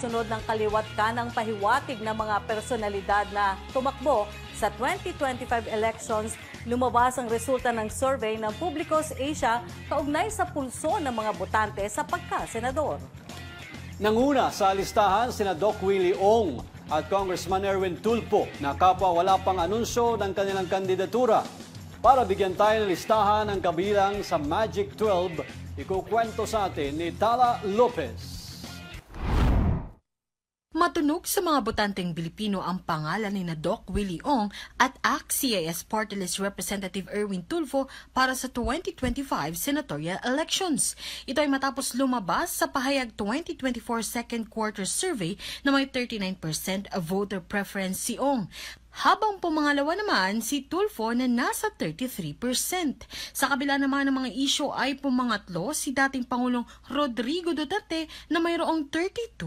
kasunod ng kaliwat kanang pahiwatig ng mga personalidad na tumakbo sa 2025 elections, lumabas ang resulta ng survey ng Publicos Asia kaugnay sa pulso ng mga botante sa pagka-senador. Nanguna sa listahan sina Doc Willie Ong at Congressman Erwin Tulpo na kapwa wala pang anunsyo ng kanilang kandidatura. Para bigyan tayo ng listahan ng kabilang sa Magic 12, ikukwento sa atin ni Tala Lopez. Matunog sa mga botanteng Pilipino ang pangalan ni na Doc Willie Ong at ACT-CIS Party List Representative Erwin Tulfo para sa 2025 senatorial elections. Ito ay matapos lumabas sa pahayag 2024 second quarter survey na may 39% voter preference si Ong. Habang pumangalawa naman si Tulfo na nasa 33%. Sa kabila naman ng mga isyo ay pumangatlo si dating Pangulong Rodrigo Duterte na mayroong 32%.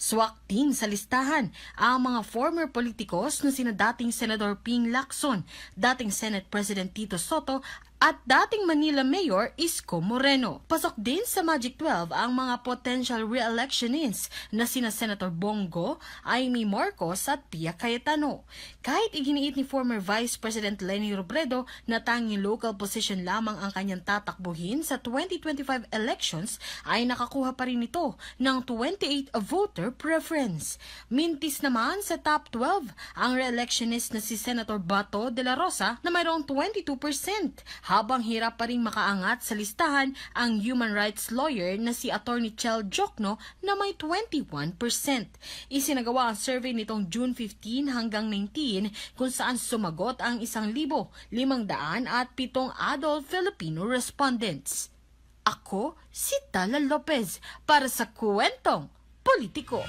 Swak din sa listahan ang mga former politikos na sina dating Senador Ping Lacson, dating Senate President Tito Soto at dating Manila Mayor Isko Moreno. Pasok din sa Magic 12 ang mga potential re-electionists na sina Senator Bongo, Amy Marcos at Pia Cayetano. Kahit iginiit ni former Vice President Leni Robredo na tanging local position lamang ang kanyang tatakbuhin sa 2025 elections, ay nakakuha pa rin ito ng 28 voter preference. Mintis naman sa top 12 ang re-electionist na si Senator Bato de la Rosa na mayroong 22% habang hirap pa rin makaangat sa listahan ang human rights lawyer na si Attorney Chel Jokno na may 21%. Isinagawa ang survey nitong June 15 hanggang 19 kung saan sumagot ang 1,507 at 7 adult Filipino respondents. Ako si Tala Lopez para sa Kwentong Politiko.